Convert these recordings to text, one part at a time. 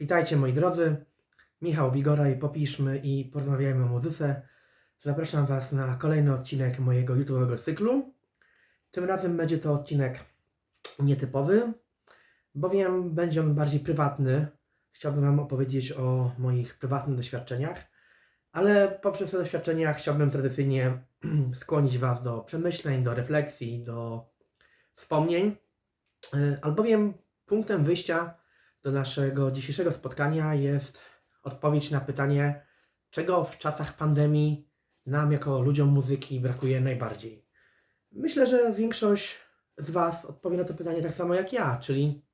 Witajcie moi drodzy, Michał Bigoraj, popiszmy i porozmawiajmy o muzyce. Zapraszam Was na kolejny odcinek mojego YouTube'owego cyklu. Tym razem będzie to odcinek nietypowy, bowiem będzie on bardziej prywatny. Chciałbym Wam opowiedzieć o moich prywatnych doświadczeniach, ale poprzez te doświadczenia chciałbym tradycyjnie skłonić Was do przemyśleń, do refleksji, do wspomnień, Y, albowiem punktem wyjścia do naszego dzisiejszego spotkania jest odpowiedź na pytanie, czego w czasach pandemii nam jako ludziom muzyki brakuje najbardziej. Myślę, że większość z Was odpowie na to pytanie tak samo jak ja, czyli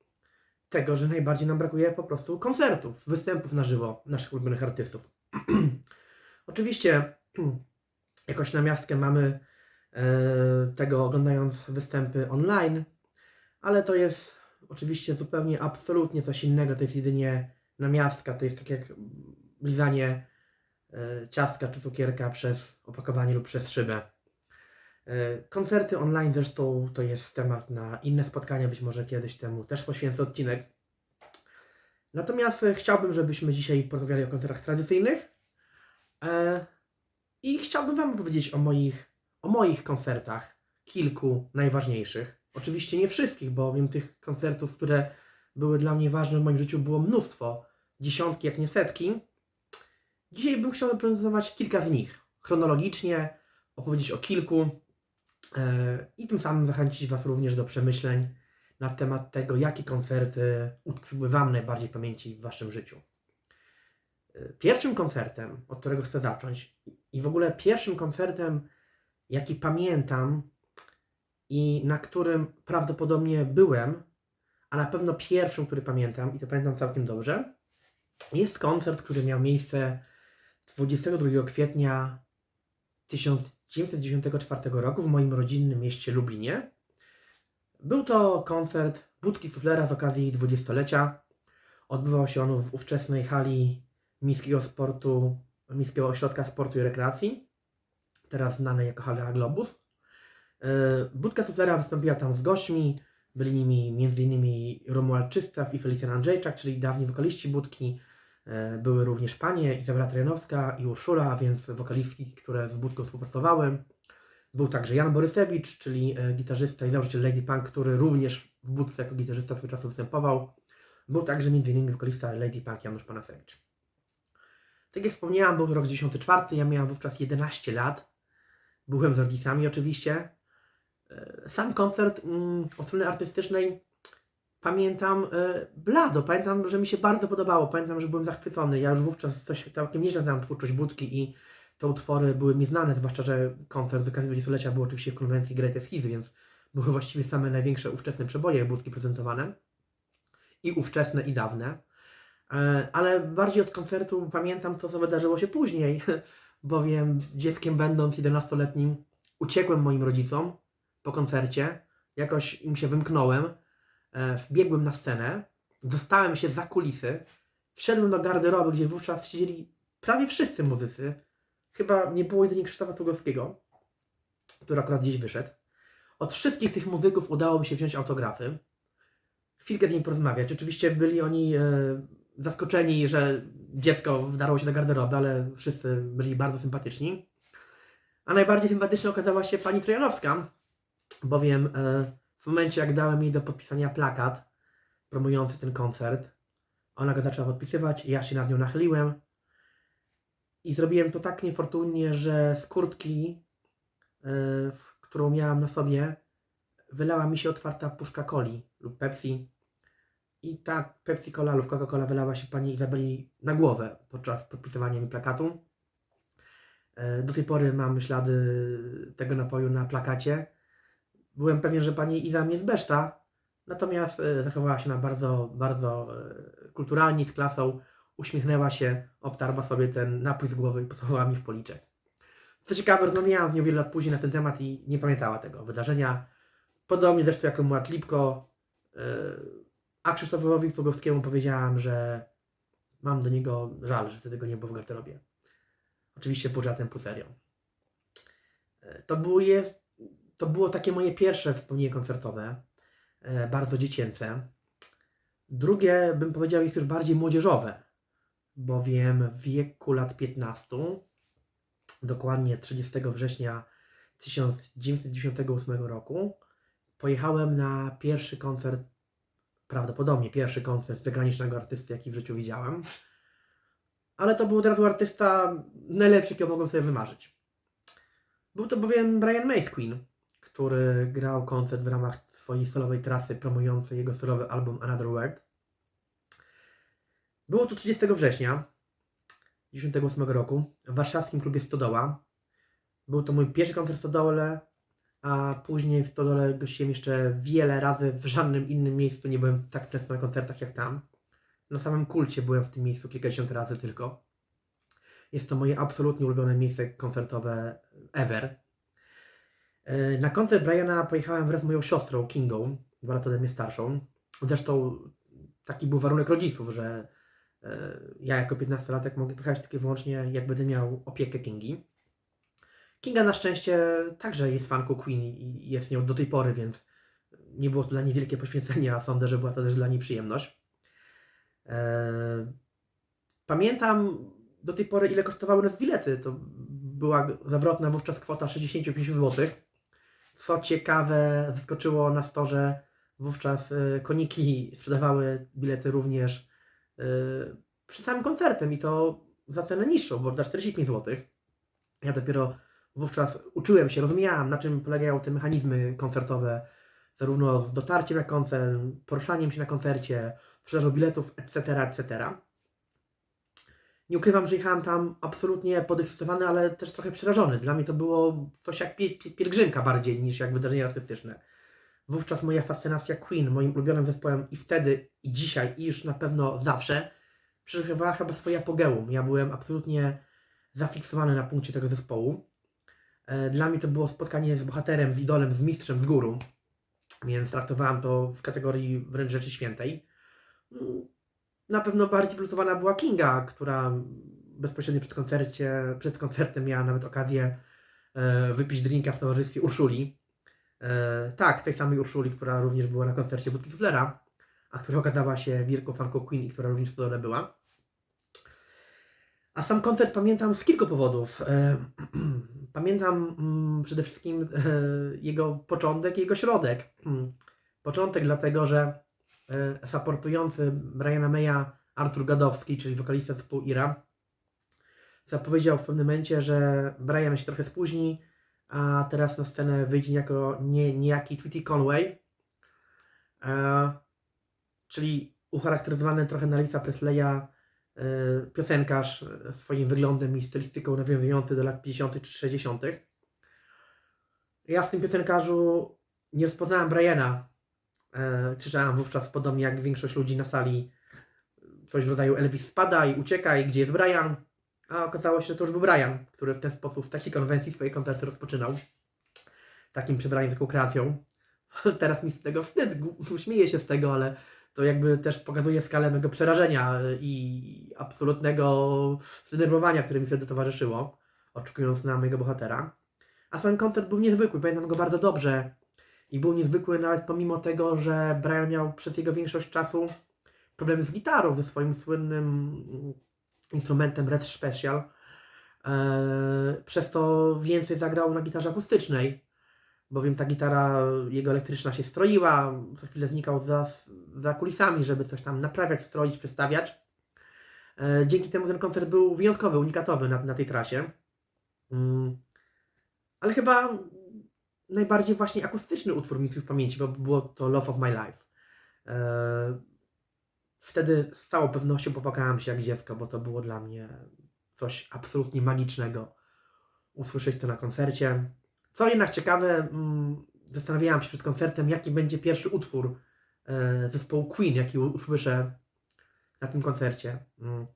tego, że najbardziej nam brakuje po prostu koncertów, występów na żywo naszych ulubionych artystów. Oczywiście jakoś na miastkę mamy e, tego oglądając występy online, ale to jest oczywiście zupełnie, absolutnie coś innego. To jest jedynie namiastka, to jest tak jak lizanie e, ciastka czy cukierka przez opakowanie lub przez szybę. E, Koncerty online zresztą to jest temat na inne spotkania, być może kiedyś temu też poświęcę odcinek. Natomiast e, chciałbym, żebyśmy dzisiaj porozmawiali o koncertach tradycyjnych i chciałbym Wam powiedzieć o moich, o moich koncertach, kilku najważniejszych. Oczywiście nie wszystkich, bowiem tych koncertów, które były dla mnie ważne w moim życiu, było mnóstwo, dziesiątki, jak nie setki. Dzisiaj bym chciał zaprezentować kilka z nich, chronologicznie, opowiedzieć o kilku e, i tym samym zachęcić Was również do przemyśleń na temat tego, jakie koncerty utkwiły Wam najbardziej pamięci w Waszym życiu. E, Pierwszym koncertem, od którego chcę zacząć, i w ogóle pierwszym koncertem, jaki pamiętam, i na którym prawdopodobnie byłem, a na pewno pierwszym, który pamiętam i to pamiętam całkiem dobrze, jest koncert, który miał miejsce 22 kwietnia 1994 roku w moim rodzinnym mieście Lublinie. Był to koncert Budki Suflera z okazji dwudziestolecia. Odbywał się on w ówczesnej hali Miejskiego Sportu, Miejskiego Ośrodka Sportu i Rekreacji, teraz znanej jako hala Globus. E, Budka Suflera wystąpiła tam z gośćmi. Byli nimi m.in. Romuald Czystaw i Felicjan Andrzejczak, czyli dawni wokaliści Budki. E, Były również panie Izabela Trojanowska i Urszula, więc wokalistki, które z Budką współpracowały. Był także Jan Borysewicz, czyli e, gitarzysta i założyciel Lady Punk, który również w Budce jako gitarzysta swego czasu występował. Był także m.in. wokalista Lady Punk Janusz Panasewicz. Tak jak wspomniałam, był rok 94, ja miałam wówczas 11 lat. Byłem z rodzicami oczywiście. Sam koncert mm, od strony artystycznej pamiętam e, blado. Pamiętam, że mi się bardzo podobało. Pamiętam, że byłem zachwycony. Ja już wówczas coś całkiem nieźle znałem twórczość Budki i te utwory były mi znane, zwłaszcza, że koncert z okazji 20-lecia był oczywiście w konwencji Greatest Hits, więc były właściwie same największe ówczesne przeboje Budki prezentowane. I ówczesne, i dawne. E, Ale bardziej od koncertu pamiętam to, co wydarzyło się później, bowiem dzieckiem będąc 11-letnim uciekłem moim rodzicom po koncercie, jakoś im się wymknąłem, e, wbiegłem na scenę, dostałem się za kulisy, wszedłem do garderoby, gdzie wówczas siedzieli prawie wszyscy muzycy, chyba nie było jedynie Krzysztofa Sługowskiego, który akurat gdzieś wyszedł. Od wszystkich tych muzyków udało mi się wziąć autografy, chwilkę z nimi porozmawiać. Oczywiście byli oni e, zaskoczeni, że dziecko wdarło się do garderoby, ale wszyscy byli bardzo sympatyczni. A najbardziej sympatyczna okazała się pani Trojanowska, bowiem e, w momencie jak dałem jej do podpisania plakat promujący ten koncert, ona go zaczęła podpisywać, ja się nad nią nachyliłem i zrobiłem to tak niefortunnie, że z kurtki, e, którą miałam na sobie, wylała mi się otwarta puszka coli lub Pepsi i ta Pepsi Cola lub Coca-Cola wylała się pani Izabeli na głowę podczas podpisywania mi plakatu. E, Do tej pory mam ślady tego napoju na plakacie. Byłem pewien, że pani Iza mnie zbeszta, natomiast e, zachowała się na bardzo, bardzo e, kulturalnie, z klasą. Uśmiechnęła się, obtarła sobie ten napój z głowy i pocałowała mi w policzek. Co ciekawe, rozmawiałam z nią wiele lat później na ten temat i nie pamiętała tego wydarzenia. Podobnie zresztą jak Mułat Lipko, e, a Krzysztofowi Fogowskiemu powiedziałam, że mam do niego żal, że wtedy go nie było w garderobie. Oczywiście pół żartem, pół serio. To było, jest, to było takie moje pierwsze wspomnienie koncertowe, e, bardzo dziecięce. Drugie, bym powiedział, jest już bardziej młodzieżowe, bowiem w wieku lat 15, dokładnie 30 września 1998 roku, pojechałem na pierwszy koncert, prawdopodobnie pierwszy koncert zagranicznego artysty, jaki w życiu widziałem. Ale to był od razu artysta najlepszy, jakiego mogłem sobie wymarzyć. Był to bowiem Brian May z Queen, który grał koncert w ramach swojej solowej trasy promującej jego solowy album Another World. Było to 30 września 1998 roku w warszawskim klubie Stodoła. Był to mój pierwszy koncert w Stodole, a później w Stodole gościłem jeszcze wiele razy. W żadnym innym miejscu nie byłem tak często na koncertach jak tam. Na samym kulcie byłem w tym miejscu kilkadziesiąt razy tylko. Jest to moje absolutnie ulubione miejsce koncertowe ever. E, Na koncert Briana pojechałem wraz z moją siostrą Kingą, dwa lata ode mnie starszą. Zresztą taki był warunek rodziców, że e, ja jako 15-latek mogę pojechać tylko i wyłącznie jak będę miał opiekę Kingi. Kinga na szczęście także jest fanką Queen i jest nią do tej pory, więc nie było to dla niej wielkie poświęcenie, a sądzę, że była to też dla niej przyjemność. Eee, Pamiętam do tej pory, ile kosztowały nas bilety. To była zawrotna wówczas kwota 65 zł. Co ciekawe, zaskoczyło nas to, że wówczas e, koniki sprzedawały bilety również e, przed samym koncertem i to za cenę niższą, bo za 45 zł. Ja dopiero wówczas uczyłem się, rozumiałem na czym polegają te mechanizmy koncertowe, zarówno z dotarciem na koncert, poruszaniem się na koncercie, sprzedażą biletów, etc., etc. Nie ukrywam, że jechałem tam absolutnie podekscytowany, ale też trochę przerażony. Dla mnie to było coś jak pie- pie- pielgrzymka bardziej niż jak wydarzenie artystyczne. Wówczas moja fascynacja Queen, moim ulubionym zespołem i wtedy, i dzisiaj, i już na pewno zawsze, przeżywała chyba swoje apogeum. Ja byłem absolutnie zafiksowany na punkcie tego zespołu. E, Dla mnie to było spotkanie z bohaterem, z idolem, z mistrzem, z górą. Więc traktowałem to w kategorii wręcz rzeczy świętej. Na pewno bardziej wyluzowana była Kinga, która bezpośrednio przed, koncercie, przed koncertem miała nawet okazję e, wypić drinka w towarzystwie Urszuli. E, tak, tej samej Urszuli, która również była na koncercie Budki Flera, a która okazała się wielką fanką Queen i która również w dole była. A sam koncert pamiętam z kilku powodów. E, Pamiętam mm, przede wszystkim e, jego początek i jego środek. Mm, Początek dlatego, że supportujący Briana Maya Artur Gadowski, czyli wokalista zespołu Ira, zapowiedział w pewnym momencie, że Brian się trochę spóźni, a teraz na scenę wyjdzie jako nie, niejaki Tweety Conway, e, czyli ucharakteryzowany trochę na Elvisa Presleya e, piosenkarz e, swoim wyglądem i stylistyką nawiązujący do lat 50. czy 60. Ja w tym piosenkarzu nie rozpoznałem Briana. E, krzyczałem wówczas podobnie jak większość ludzi na sali coś w rodzaju Elvis spada i ucieka i gdzie jest Brian? A okazało się, że to już był Brian, który w ten sposób, w takiej konwencji swoje koncerty rozpoczynał. Takim przebraniem, taką kreacją. Teraz mi z tego wstyd, śmieję się z tego, ale to jakby też pokazuje skalę mego przerażenia i absolutnego zdenerwowania, które mi wtedy towarzyszyło, oczekując na mojego bohatera. A sam koncert był niezwykły, pamiętam go bardzo dobrze. I był niezwykły nawet pomimo tego, że Brian miał przez jego większość czasu problemy z gitarą, ze swoim słynnym instrumentem Red Special. Eee, przez to więcej zagrał na gitarze akustycznej, bowiem ta gitara jego elektryczna się stroiła, co chwilę znikał za, za kulisami, żeby coś tam naprawiać, stroić, przestawiać. Eee, dzięki temu ten koncert był wyjątkowy, unikatowy na, na tej trasie. Mm. Ale chyba najbardziej właśnie akustyczny utwór mi w pamięci, bo było to Love of My Life. Eee, Wtedy z całą pewnością popłakałem się jak dziecko, bo to było dla mnie coś absolutnie magicznego usłyszeć to na koncercie. Co jednak ciekawe, mm, zastanawiałem się przed koncertem, jaki będzie pierwszy utwór e, zespołu Queen, jaki usłyszę na tym koncercie. Mm.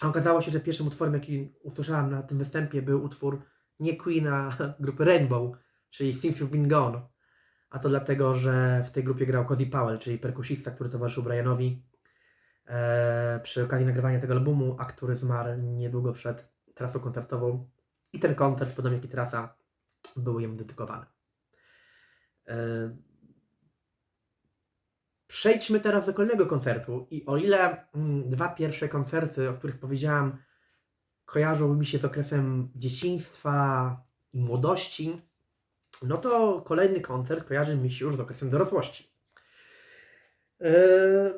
A okazało się, że pierwszym utworem, jaki usłyszałem na tym występie, był utwór nie Queen, a grupy Rainbow, czyli Since You've Been Gone. A to dlatego, że w tej grupie grał Cody Powell, czyli perkusista, który towarzyszył Brianowi e, przy okazji nagrywania tego albumu, a który zmarł niedługo przed trasą koncertową. I ten koncert, podobnie jak i trasa, były jemu dedykowane. E, Przejdźmy teraz do kolejnego koncertu. I o ile mm, dwa pierwsze koncerty, o których powiedziałam, kojarzą mi się z okresem dzieciństwa i młodości, no to kolejny koncert kojarzy mi się już z okresem dorosłości. Yy,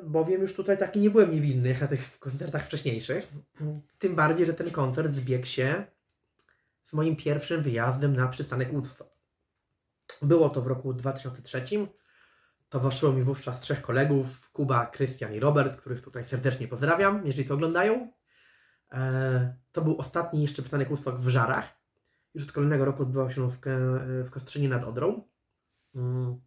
bowiem już tutaj taki nie byłem niewinny na tych koncertach wcześniejszych. Tym bardziej, że ten koncert zbiegł się z moim pierwszym wyjazdem na przystanek Woodstock. Było to w roku 2003. Towarzyszyło mi wówczas trzech kolegów, Kuba, Krystian i Robert, których tutaj serdecznie pozdrawiam, jeżeli to oglądają. E, to był ostatni jeszcze przystanek Woodstock w Żarach. Już od kolejnego roku odbywał się w, w Kostrzynie nad Odrą. Mm.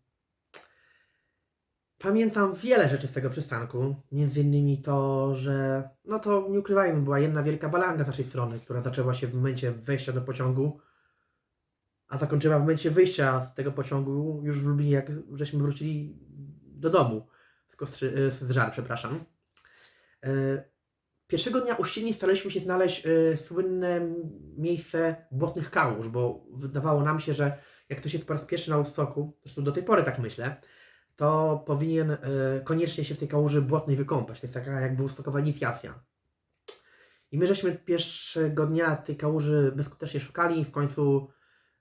Pamiętam wiele rzeczy z tego przystanku, między innymi to, że, no to nie ukrywajmy, była jedna wielka balanga z naszej strony, która zaczęła się w momencie wejścia do pociągu, a zakończyła w momencie wyjścia z tego pociągu już w Lublinie, jak żeśmy wrócili do domu z, Kostrzy, z Żar, przepraszam. Pierwszego dnia uścinie staraliśmy się znaleźć e, słynne miejsce błotnych kałuż, bo wydawało nam się, że jak ktoś jest po raz pierwszy na Woodstocku, zresztą do tej pory tak myślę, to powinien e, koniecznie się w tej kałuży błotnej wykąpać. To jest taka jakby Woodstockowa inicjacja. I my żeśmy pierwszego dnia tej kałuży bezskutecznie szukali w końcu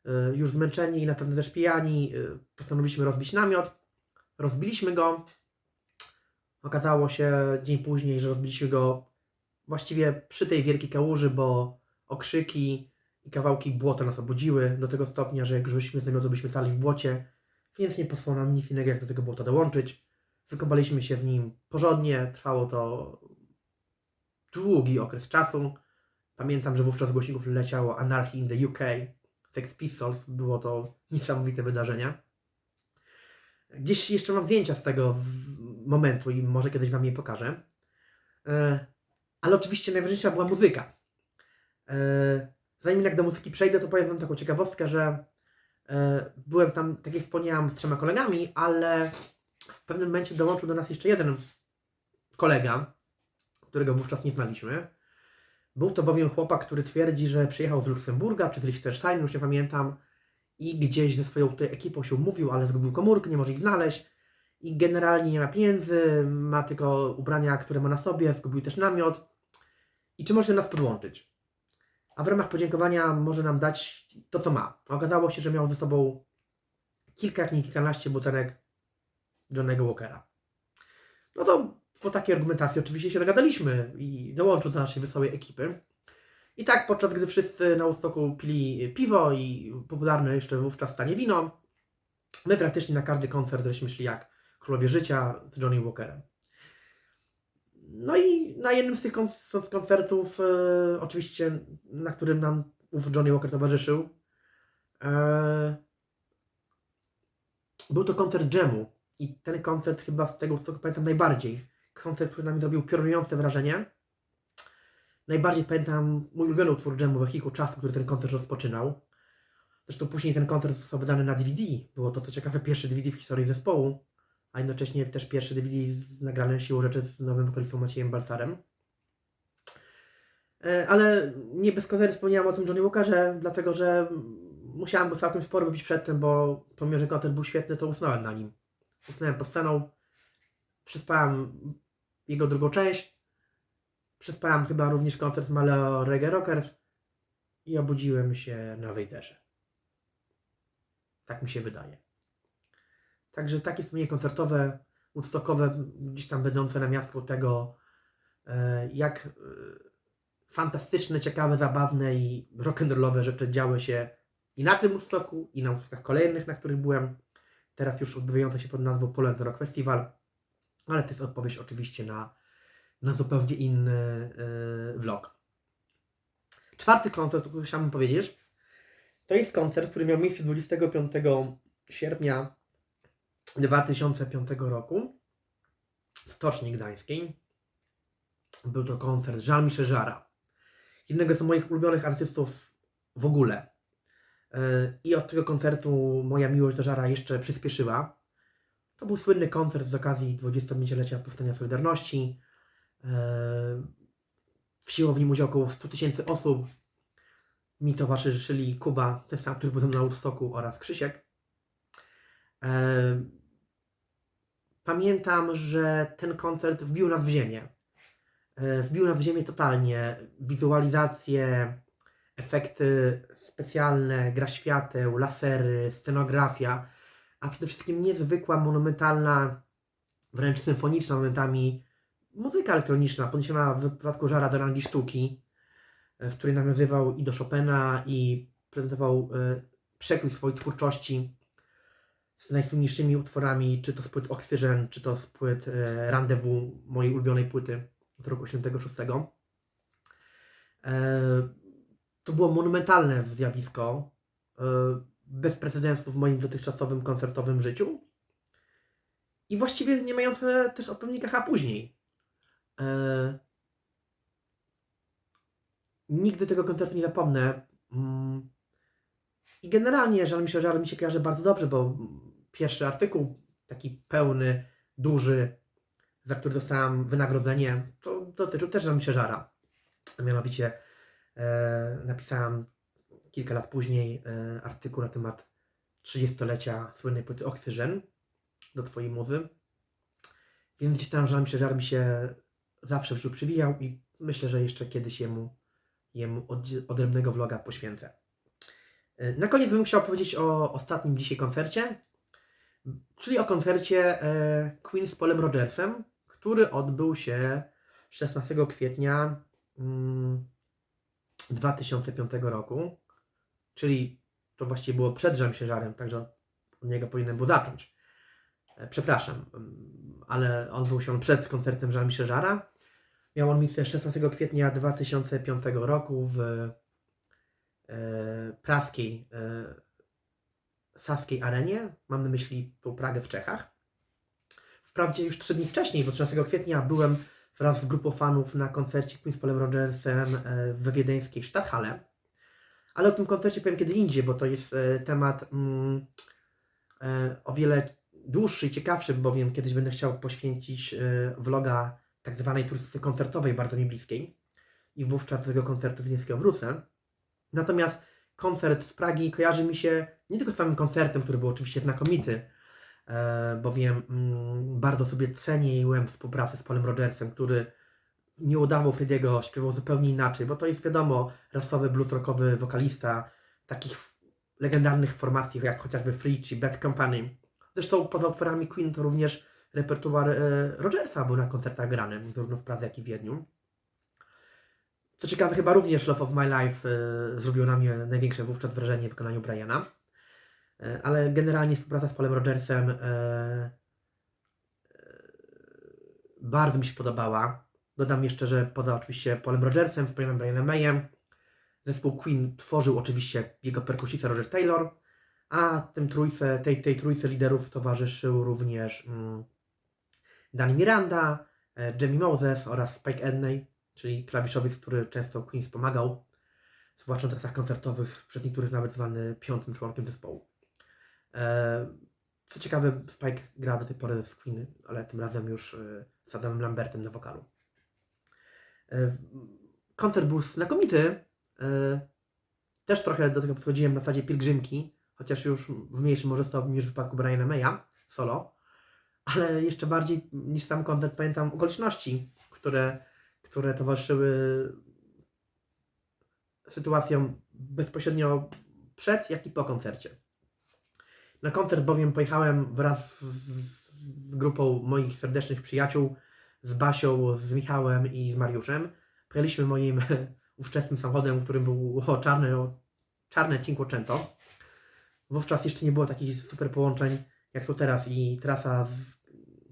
e, już zmęczeni i na pewno też pijani e, postanowiliśmy rozbić namiot. Rozbiliśmy go. Okazało się dzień później, że rozbiliśmy go właściwie przy tej wielkiej kałuży, bo okrzyki i kawałki błota nas obudziły do tego stopnia, że jak rzuciliśmy z namiotu, byśmy stali w błocie, więc nie posłało nam nic innego, jak do tego błota dołączyć. Wykopaliśmy się w nim porządnie, trwało to długi okres czasu. Pamiętam, że wówczas z głośników leciało Anarchy in the UK, Sex Pistols, było to niesamowite wydarzenie. Gdzieś jeszcze mam zdjęcia z tego momentu i może kiedyś Wam je pokażę. Ale oczywiście najważniejsza była muzyka. E, Zanim jak do muzyki przejdę, to powiem Wam taką ciekawostkę, że e, byłem tam, tak jak wspomniałam, z trzema kolegami, ale w pewnym momencie dołączył do nas jeszcze jeden kolega, którego wówczas nie znaliśmy. Był to bowiem chłopak, który twierdzi, że przyjechał z Luksemburga czy z Liechtensteinu, już nie pamiętam, i gdzieś ze swoją tutaj ekipą się umówił, ale zgubił komórkę, nie może ich znaleźć. I generalnie nie ma pieniędzy, ma tylko ubrania, które ma na sobie, zgubił też namiot. I czy może nas podłączyć? A w ramach podziękowania może nam dać to, co ma. Okazało się, że miał ze sobą kilka, jak nie kilkanaście butelek Johnnego Walkera. No to po takiej argumentacji oczywiście się dogadaliśmy i dołączył do naszej wesołej ekipy. I tak podczas gdy wszyscy na Woodstocku pili piwo i popularne jeszcze wówczas tanie wino, my praktycznie na każdy koncert żeśmy szli jak królowie życia z Johnny Walkerem. No i na jednym z tych kon- z koncertów, e, oczywiście, na którym nam ów Johnny Walker towarzyszył, e, był to koncert Jamu. I ten koncert chyba z tego, co pamiętam najbardziej. Koncert, który na mnie zrobił piorunujące wrażenie. Najbardziej pamiętam mój ulubiony utwór Jamu Wehikuł Czasu, który ten koncert rozpoczynał. Zresztą później ten koncert został wydany na DVD. Było to, co ciekawe, pierwszy DVD w historii zespołu, a jednocześnie też pierwszy DVD z nagranym siłą rzeczy z nowym wokalistą Maciejem Baltarem. E, Ale nie bez kozery wspomniałem o tym Johnny Walkerze, dlatego że musiałem go całkiem sporo wypić przedtem, bo pomimo, że koncert był świetny, to usnąłem na nim. Usnąłem pod sceną, przespałem jego drugą część, przespałem chyba również koncert Maleo Reggae Rockers i obudziłem się na Wejderze. Tak mi się wydaje. Także takie wspomnienie koncertowe, woodstockowe, gdzieś tam będące na miastku tego, e, jak e, fantastyczne, ciekawe, zabawne i rock'n'rollowe rzeczy działy się i na tym Woodstocku, i na Woodstockach kolejnych, na których byłem. Teraz już odbywające się pod nazwą Poland Rock Festival, ale to jest odpowiedź oczywiście na, na zupełnie inny e, vlog. Czwarty koncert, o którym chciałbym powiedzieć, to jest koncert, który miał miejsce 25 sierpnia 2005 roku w Stoczni Gdańskiej. Był to koncert Jean-Michel Jarra, jednego z moich ulubionych artystów w ogóle. Yy, I od tego koncertu moja miłość do Żara jeszcze przyspieszyła. To był słynny koncert z okazji 25-lecia powstania Solidarności. Wzięło w nim udział około 100 tysięcy osób. Mi towarzyszyli Kuba, ten sam, który był na Woodstocku oraz Krzysiek. E, pamiętam, że ten koncert wbił nas w ziemię. E, Wbił nas w ziemię totalnie. Wizualizacje, efekty specjalne, gra świateł, lasery, scenografia, a przede wszystkim niezwykła, monumentalna, wręcz symfoniczna momentami muzyka elektroniczna, podniesiona w wypadku Żara do rangi sztuki, e, w której nawiązywał i do Chopina i prezentował przekrój swojej twórczości z najsłynniejszymi utworami, czy to z płyt Oxygen, czy to z płyt e, Rendezvous, mojej ulubionej płyty z roku 86. E, to było monumentalne zjawisko, e, bez precedensu w moim dotychczasowym koncertowym życiu i właściwie nie mające też odpowiednika a później. E, nigdy tego koncertu nie zapomnę. Mm, I generalnie Żal mi się, żal mi się kojarzy bardzo dobrze, bo pierwszy artykuł, taki pełny, duży, za który dostałam wynagrodzenie, to dotyczył też Żal mi się żara. A mianowicie e, napisałam kilka lat później e, artykuł na temat 30-lecia słynnej płyty Oxygen do Twojej muzy. Więc gdzieś tam Żal mi się, żar mi się zawsze w życiu przywijał i myślę, że jeszcze kiedyś jemu, jemu odrębnego vloga poświęcę. E, Na koniec bym chciał powiedzieć o ostatnim dzisiaj koncercie, czyli o koncercie e, Queen z Polem Rogersem, który odbył się 16 kwietnia mm, 2005 roku, czyli to właściwie było przed żarem, także od niego powinienem był zacząć. E, Przepraszam, mm, ale odbył się przed koncertem żara. Miał on miejsce 16 kwietnia 2005 roku w praskiej e, Saskiej Arenie. Mam na myśli tą Pragę w Czechach. Wprawdzie już trzy dni wcześniej, bo 13 kwietnia byłem wraz z grupą fanów na koncercie Queen z Polem Rogersem e, we wiedeńskiej Stadthalle. Ale o tym koncercie powiem kiedy indziej, bo to jest e, temat mm, e, o wiele dłuższy i ciekawszy, bowiem kiedyś będę chciał poświęcić e, vloga tak zwanej turystyce koncertowej, bardzo mi bliskiej. I wówczas tego koncertu wiedeńskiego wrócę. Natomiast koncert z Pragi kojarzy mi się nie tylko z samym koncertem, który był oczywiście znakomity, e, bowiem mm, bardzo sobie cenię i łem współpracę z Polem Rogersem, który nie udawał Frediego, śpiewał zupełnie inaczej, bo to jest wiadomo rasowy blues rockowy wokalista takich legendarnych formacji jak chociażby Free czy Bad Company. Zresztą poza utworami Queen to również repertuar e, Rogersa był na koncertach grany, zarówno w Pradze jak i w Wiedniu. Co ciekawe, chyba również Love of My Life e, zrobił na mnie największe wówczas wrażenie w wykonaniu Briana. E, ale generalnie współpraca z Polem Rogersem e, e, bardzo mi się podobała. Dodam jeszcze, że poza oczywiście Polem Rogersem, wspomnianym Brianem Mayem, zespół Queen tworzył oczywiście jego perkusista Roger Taylor, a tym trójce, tej, tej trójce liderów towarzyszył również mm, Danny Miranda, e, Jamie Moses oraz Spike Edney, czyli klawiszowiec, który często Queen wspomagał, zwłaszcza na trasach koncertowych, przez niektórych nawet zwany piątym członkiem zespołu. E, Co ciekawe, Spike gra do tej pory z Queen, ale tym razem już e, z Adamem Lambertem na wokalu. E, w- Koncert był znakomity. Też trochę do tego podchodziłem na zasadzie pielgrzymki, chociaż już w mniejszym może stopniu niż w przypadku Briana Maya solo, ale jeszcze bardziej niż sam koncert pamiętam okoliczności, które, które towarzyszyły sytuacjom bezpośrednio przed, jak i po koncercie. Na koncert bowiem pojechałem wraz z grupą moich serdecznych przyjaciół, z Basią, z Michałem i z Mariuszem. Pojechaliśmy moim ówczesnym samochodem, którym było czarne, czarne Cinquecento. Wówczas jeszcze nie było takich super połączeń, jak są teraz i trasa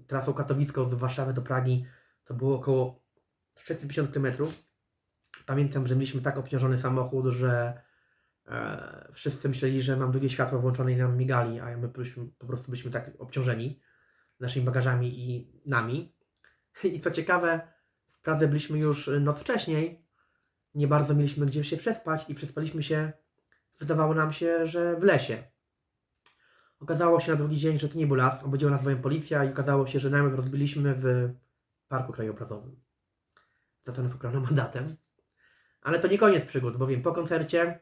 trasą katowicką z Warszawy do Pragi to było około 650 km. Pamiętam, że mieliśmy tak obciążony samochód, że e, wszyscy myśleli, że mam drugie światło włączone i nam migali, a my byliśmy, po prostu byliśmy tak obciążeni naszymi bagażami i nami. I co ciekawe, w Pradze byliśmy już noc wcześniej, nie bardzo mieliśmy gdzie się przespać i przespaliśmy się, wydawało nam się, że w lesie. Okazało się na drugi dzień, że to nie był las, obudziła nas bowiem policja i okazało się, że namiot rozbiliśmy w Parku Krajobrazowym. Za to nas mandatem. Ale to nie koniec przygód, bowiem po koncercie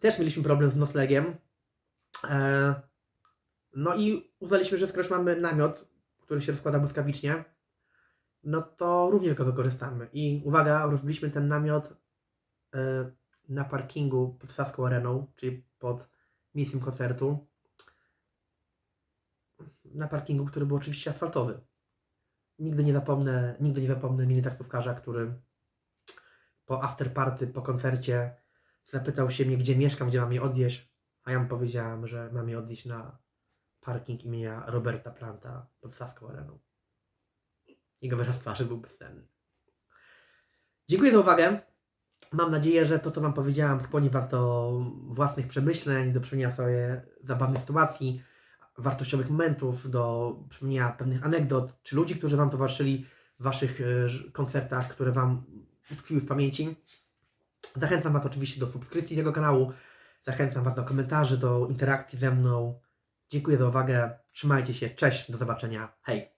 też mieliśmy problem z noclegiem. E, no i uznaliśmy, że skoro już mamy namiot, który się rozkłada błyskawicznie, no to również go wykorzystamy. I uwaga, rozbiliśmy ten namiot y, na parkingu pod Saską Areną, czyli pod miejscem koncertu. Na parkingu, który był oczywiście asfaltowy. Nigdy nie zapomnę, nigdy nie zapomnę mini taksówkarza, który po afterparty, po koncercie zapytał się mnie, gdzie mieszkam, gdzie mam je odwieźć, a ja mu powiedziałem, że mam je odwieźć na parking imienia Roberta Planta pod Saską Areną. Jego wyraz twarzy był bezcenny. Dziękuję za uwagę. Mam nadzieję, że to, co Wam powiedziałam, skłoni Was do własnych przemyśleń, do przypomnienia sobie zabawnych sytuacji, wartościowych momentów, do przypomnienia pewnych anegdot, czy ludzi, którzy Wam towarzyszyli w Waszych e, koncertach, które Wam utkwiły w pamięci. Zachęcam Was oczywiście do subskrypcji tego kanału, zachęcam Was do komentarzy, do interakcji ze mną. Dziękuję za uwagę, trzymajcie się, cześć, do zobaczenia, hej!